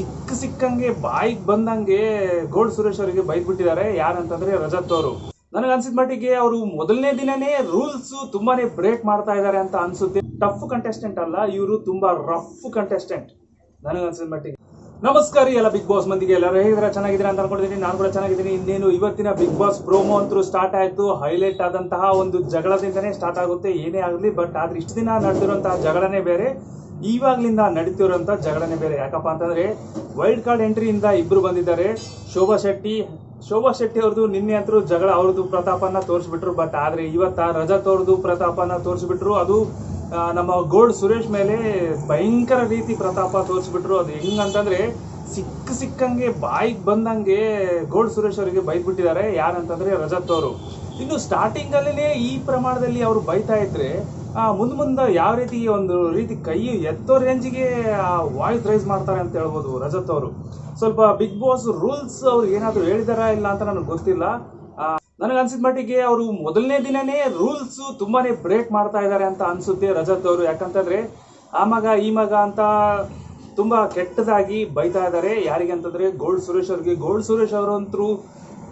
ಸಿಕ್ಕ ಸಿಕ್ಕಂಗೆ ಬಾಯಿಗೆ ಬಂದಂಗೆ ಗೋಲ್ಡ್ ಸುರೇಶ್ ಅವರಿಗೆ ಬೈದ್ಬಿಟ್ಟಿದ್ದಾರೆ ಯಾರಂತಂದ್ರೆ ರಜತ್ ಅವರು. ನನಗೆ ಅನ್ಸಿದ ಮಟ್ಟಿಗೆ ಅವರು ಮೊದಲನೇ ದಿನನೇ ರೂಲ್ಸ್ ತುಂಬಾನೇ ಬ್ರೇಕ್ ಮಾಡ್ತಾ ಇದ್ದಾರೆ ಅಂತ ಅನ್ಸುತ್ತೆ. ಟಫ್ ಕಂಟೆಸ್ಟೆಂಟ್ ಅಲ್ಲ, ಇವರು ತುಂಬಾ ರಫ್ ಕಂಟೆಸ್ಟೆಂಟ್ ನನಗೆ ಅನ್ಸಿದ ಮಟ್ಟಿಗೆ. ನಮಸ್ಕಾರ ಎಲ್ಲ ಬಿಗ್ ಬಾಸ್ ಮಂದಿಗೆ ಎಲ್ಲರೂ. ಹೇಗಿದ್ರೆ ಚೆನ್ನಾಗಿದ್ದೀರಾ ಅಂತ ಅನ್ಕೊಂಡಿದ್ದೀನಿ. ನಾನು ಕೂಡ ಚೆನ್ನಾಗಿದ್ದೀನಿ. ಇನ್ನೇನು ಇವತ್ತಿನ ಬಿಗ್ ಬಾಸ್ ಪ್ರೋಮೋ ಅಂತೂ ಸ್ಟಾರ್ಟ್ ಆಯ್ತು. ಹೈಲೈಟ್ ಆದಂತಹ ಒಂದು ಜಗಳದಿಂದನೇ ಸ್ಟಾರ್ಟ್ ಆಗುತ್ತೆ. ಏನೇ ಆಗಲಿ ಬಟ್ ಆದ್ರೆ ಇಷ್ಟು ದಿನ ನಡೆದಿರುವಂತಹ ಜಗಳನೇ ಬೇರೆ. ಇವಾಗ್ಲಿಂದ ನಡೀತಿರುವಂತ ಜಗಳನೆ ಬೇರೆ. ಯಾಕಪ್ಪ ಅಂತಂದ್ರೆ ವೈಲ್ಡ್ ಕಾರ್ಡ್ ಎಂಟ್ರಿಯಿಂದ ಇಬ್ರು ಬಂದಿದ್ದಾರೆ. ಶೋಭಾ ಶೆಟ್ಟಿ ಶೋಭಾ ಶೆಟ್ಟಿ ಅವ್ರದ್ದು ನಿನ್ನೆ ಅಂತರೂ ಜಗಳ ಅವ್ರದ್ದು ಪ್ರತಾಪನ ತೋರಿಸ್ಬಿಟ್ರು ಬಟ್ ಆದ್ರೆ ಇವತ್ತ ರಜತ್ ಅವ್ರದ್ದು ಪ್ರತಾಪನ ತೋರಿಸ್ಬಿಟ್ರು. ಅದು ನಮ್ಮ ಗೋಲ್ಡ್ ಸುರೇಶ್ ಮೇಲೆ ಭಯಂಕರ ರೀತಿ ಪ್ರತಾಪ ತೋರಿಸ್ಬಿಟ್ರು. ಅದು ಹೆಂಗಂತಂದ್ರೆ ಸಿಕ್ಕ ಸಿಕ್ಕಂಗೆ ಬಾಯಿಗೆ ಬಂದಂಗೆ ಗೋಲ್ಡ್ ಸುರೇಶ್ ಅವರಿಗೆ ಬೈದ್ಬಿಟ್ಟಿದ್ದಾರೆ. ಯಾರಂತಂದ್ರೆ ರಜತ್ ಅವರು. ಇನ್ನು ಸ್ಟಾರ್ಟಿಂಗ್ ಅಲ್ಲೇ ಈ ಪ್ರಮಾಣದಲ್ಲಿ ಅವರು ಬೈತಾ ಇದ್ರೆ ಮುಂದೆ ಮುಂದ್ ಯಾವ ರೀತಿ ಒಂದು ರೀತಿ ಕೈ ಎತ್ತೋ ರೇಂಜ್ಗೆ ವಾಯ್ಸ್ ರೈಸ್ ಮಾಡ್ತಾರೆ ಅಂತ ಹೇಳ್ಬೋದು ರಜತ್ ಅವರು. ಸ್ವಲ್ಪ ಬಿಗ್ ಬಾಸ್ ರೂಲ್ಸ್ ಅವ್ರು ಏನಾದರೂ ಹೇಳಿದಾರಾ ಇಲ್ಲ ಅಂತ ನನಗೆ ಗೊತ್ತಿಲ್ಲ. ನನಗೆ ಅನ್ಸಿದ ಮಟ್ಟಿಗೆ ಅವರು ಮೊದಲನೇ ದಿನನೇ ರೂಲ್ಸ್ ತುಂಬಾನೇ ಬ್ರೇಕ್ ಮಾಡ್ತಾ ಇದ್ದಾರೆ ಅಂತ ಅನ್ಸುತ್ತೆ ರಜತ್ ಅವರು. ಯಾಕಂತಂದ್ರೆ, ಆ ಮಗ, ಈ ಮಗ ಅಂತ ತುಂಬಾ ಕೆಟ್ಟದಾಗಿ ಬೈತಾ ಇದ್ದಾರೆ ಯಾರಿಗೆ ಅಂತಂದ್ರೆ ಗೋಲ್ಡ್ ಸುರೇಶ್ ಅವ್ರಿಗೆ. ಗೋಲ್ಡ್ ಸುರೇಶ್ ಅವರಂತರೂ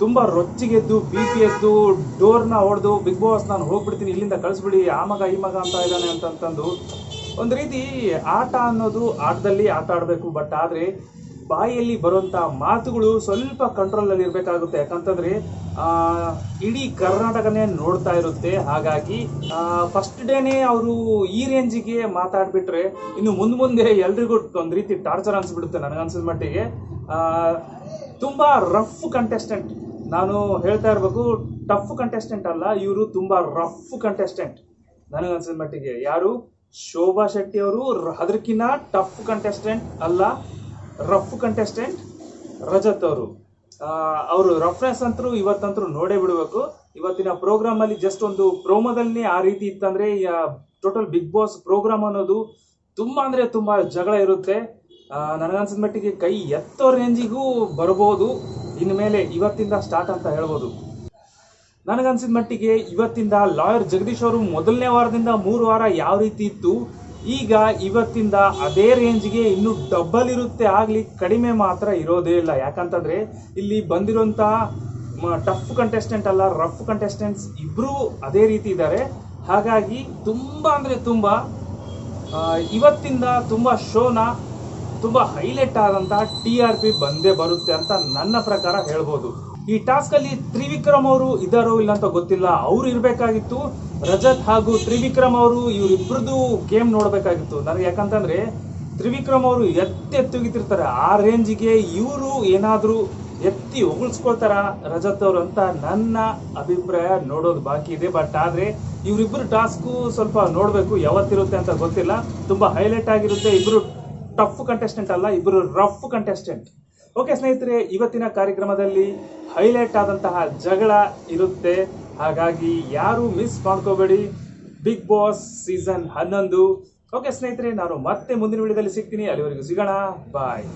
ತುಂಬಾ ರೊಚ್ಚಿಗೆದ್ದು ಬಿ ಪಿ ಎದ್ದು ಡೋರ್ನ ಹೊಡೆದು ಬಿಗ್ ಬಾಸ್ ನಾನು ಹೋಗ್ಬಿಡ್ತೀನಿ, ಇಲ್ಲಿಂದ ಕಳಿಸ್ಬಿಡಿ, ಆ ಮಗ, ಈ ಮಗ ಅಂತ ಇದ್ದಾನೆ ಅಂತಂತಂದು ಒಂದು ರೀತಿ ಆಟ ಅನ್ನೋದು ಆಟದಲ್ಲಿ ಆಟ ಆಡಬೇಕು ಬಟ್ ಆದ್ರೆ ಬಾಯಲ್ಲಿ ಬರುವಂಥ ಮಾತುಗಳು ಸ್ವಲ್ಪ ಕಂಟ್ರೋಲ್ ಅಲ್ಲಿ ಇರ್ಬೇಕಾಗುತ್ತೆ. ಯಾಕಂತಂದ್ರೆ ಇಡೀ ಕರ್ನಾಟಕನೇ ನೋಡ್ತಾ ಇರುತ್ತೆ. ಹಾಗಾಗಿ ಫಸ್ಟ್ ಡೇನೆ ಅವರು ಈ ರೇಂಜಿಗೆ ಮಾತಾಡಿಬಿಟ್ರೆ ಇನ್ನು ಮುಂದ್ ಮುಂದೆ ಎಲ್ರಿಗೂ ಒಂದು ರೀತಿ ಟಾರ್ಚರ್ ಅನ್ಸ್ಬಿಡುತ್ತೆ ನನಗನ್ಸಿದ ಮಟ್ಟಿಗೆ. ತುಂಬಾ ರಫ್ ಕಂಟೆಸ್ಟೆಂಟ್ ನಾನು ಹೇಳ್ತಾ ಇರಬೇಕು ಟಫ್ ಕಂಟೆಸ್ಟೆಂಟ್ ಅಲ್ಲ, ಇವರು ತುಂಬಾ ರಫ್ ಕಂಟೆಸ್ಟೆಂಟ್ ನನಗನ್ಸಿದ ಮಟ್ಟಿಗೆ ಯಾರು? ಶೋಭಾ ಶೆಟ್ಟಿ ಅವರು ಅದಕ್ಕಿಂತ ಟಫ್ ಕಂಟೆಸ್ಟೆಂಟ್ ಅಲ್ಲ ರಫ್ ಕಂಟೆಸ್ಟೆಂಟ್ ರಜತ್ ಅವರು. ಅವರು ರಫ್ನೆಸ್ ಅಂತರೂ ಇವತ್ತಂತರೂ ನೋಡೇ ಬಿಡಬೇಕು. ಇವತ್ತಿನ ಪ್ರೋಗ್ರಾಮ್ ಅಲ್ಲಿ ಜಸ್ಟ್ ಒಂದು ಪ್ರೋಮೋದಲ್ಲಿ ಆ ರೀತಿ ಇತ್ತಂದ್ರೆ ಟೋಟಲ್ ಬಿಗ್ ಬಾಸ್ ಪ್ರೋಗ್ರಾಮ್ ಅನ್ನೋದು ತುಂಬಾ ಅಂದ್ರೆ ತುಂಬಾ ಜಗಳ ಇರುತ್ತೆ. ನನಗನ್ಸಿದ ಮಟ್ಟಿಗೆ ಕೈ ಎತ್ತೋ ರೇಂಜಿಗೂ ಬರ್ಬೋದು. ಇನ್ಮೇಲೆ ಇವತ್ತಿಂದ ಸ್ಟಾರ್ಟ್ ಅಂತ ಹೇಳ್ಬೋದು. ನನಗನ್ಸಿದ ಮಟ್ಟಿಗೆ ಇವತ್ತಿಂದ ಲಾಯರ್ ಜಗದೀಶ್ ಅವರು ಮೊದಲನೇ ವಾರದಿಂದ ಮೂರು ವಾರ ಯಾವ ರೀತಿ ಇತ್ತು, ಈಗ ಇವತ್ತಿಂದ ಅದೇ ರೇಂಜ್ಗೆ ಇನ್ನು ಡಬ್ಬಲ್ ಇರುತ್ತೆ, ಆಗಲಿ ಕಡಿಮೆ ಮಾತ್ರ ಇರೋದೇ ಇಲ್ಲ. ಯಾಕಂತಂದ್ರೆ ಇಲ್ಲಿ ಬಂದಿರುವಂತಹ ಟಫ್ ಕಂಟೆಸ್ಟೆಂಟ್ ಅಲ್ಲ ರಫ್ ಕಂಟೆಸ್ಟೆಂಟ್ಸ್ ಇಬ್ಬರೂ ಅದೇ ರೀತಿ ಇದ್ದಾರೆ. ಹಾಗಾಗಿ ತುಂಬಾ ಅಂದ್ರೆ ತುಂಬಾ ಇವತ್ತಿಂದ ತುಂಬಾ ಶೋನ ತುಂಬಾ ಹೈಲೈಟ್ ಆದಂತಹ ಟಿ ಆರ್ ಪಿ ಬಂದೇ ಬರುತ್ತೆ ಅಂತ ನನ್ನ ಪ್ರಕಾರ ಹೇಳ್ಬೋದು. ಈ ಟಾಸ್ಕ್ ಅಲ್ಲಿ ತ್ರಿವಿಕ್ರಮ್ ಅವರು ಇದಾರೋ ಇಲ್ಲ ಅಂತ ಗೊತ್ತಿಲ್ಲ, ಅವ್ರು ಇರಬೇಕಾಗಿತ್ತು. ರಜತ್ ಹಾಗೂ ತ್ರಿವಿಕ್ರಮ್ ಅವರು ಇವರಿಬ್ರದ್ದು ಗೇಮ್ ನೋಡಬೇಕಾಗಿತ್ತು. ನನಗೆ ಯಾಕಂತಂದ್ರೆ ತ್ರಿವಿಕ್ರಮ್ ಅವರು ಎತ್ತೆತ್ತುಗಿತಿರ್ತಾರೆ ಆ ರೇಂಜಿಗೆ ಇವರು ಏನಾದರೂ ಎತ್ತಿ ಹೊಗಳ್ಸ್ಕೊಳ್ತಾರ ರಜತ್ ಅವರು ಅಂತ ನನ್ನ ಅಭಿಪ್ರಾಯ ನೋಡೋದು ಬಾಕಿ ಇದೆ. ಬಟ್ ಆದ್ರೆ ಇವರಿಬ್ಬರು ಟಾಸ್ಕು ಸ್ವಲ್ಪ ನೋಡಬೇಕು, ಯಾವತ್ತಿರುತ್ತೆ ಅಂತ ಗೊತ್ತಿಲ್ಲ. ತುಂಬಾ ಹೈಲೈಟ್ ಆಗಿರುತ್ತೆ. ಇಬ್ರು ಟಫ್ ಕಂಟೆಸ್ಟೆಂಟ್ ಅಲ್ಲ ಇಬ್ಬರು ರಫ್ ಕಂಟೆಸ್ಟೆಂಟ್ ಓಕೆ ಸ್ನೇಹಿತರೆ, ಇವತ್ತಿನ ಕಾರ್ಯಕ್ರಮದಲ್ಲಿ ಹೈಲೈಟ್ ಆದಂತಹ ಜಗಳ ಇರುತ್ತೆ. ಹಾಗಾಗಿ ಯಾರು ಮಿಸ್ ಮಾಡ್ಕೋಬೇಡಿ. ಬಿಗ್ ಬಾಸ್ ಸೀಸನ್ ಹನ್ನೊಂದು. ಓಕೆ ಸ್ನೇಹಿತರೆ, ನಾನು ಮತ್ತೆ ಮುಂದಿನ ವಿಡಿಯೋದಲ್ಲಿ ಸಿಗ್ತೀನಿ. ಅಲ್ಲಿವರೆಗೂ ಸಿಗೋಣ. ಬಾಯ್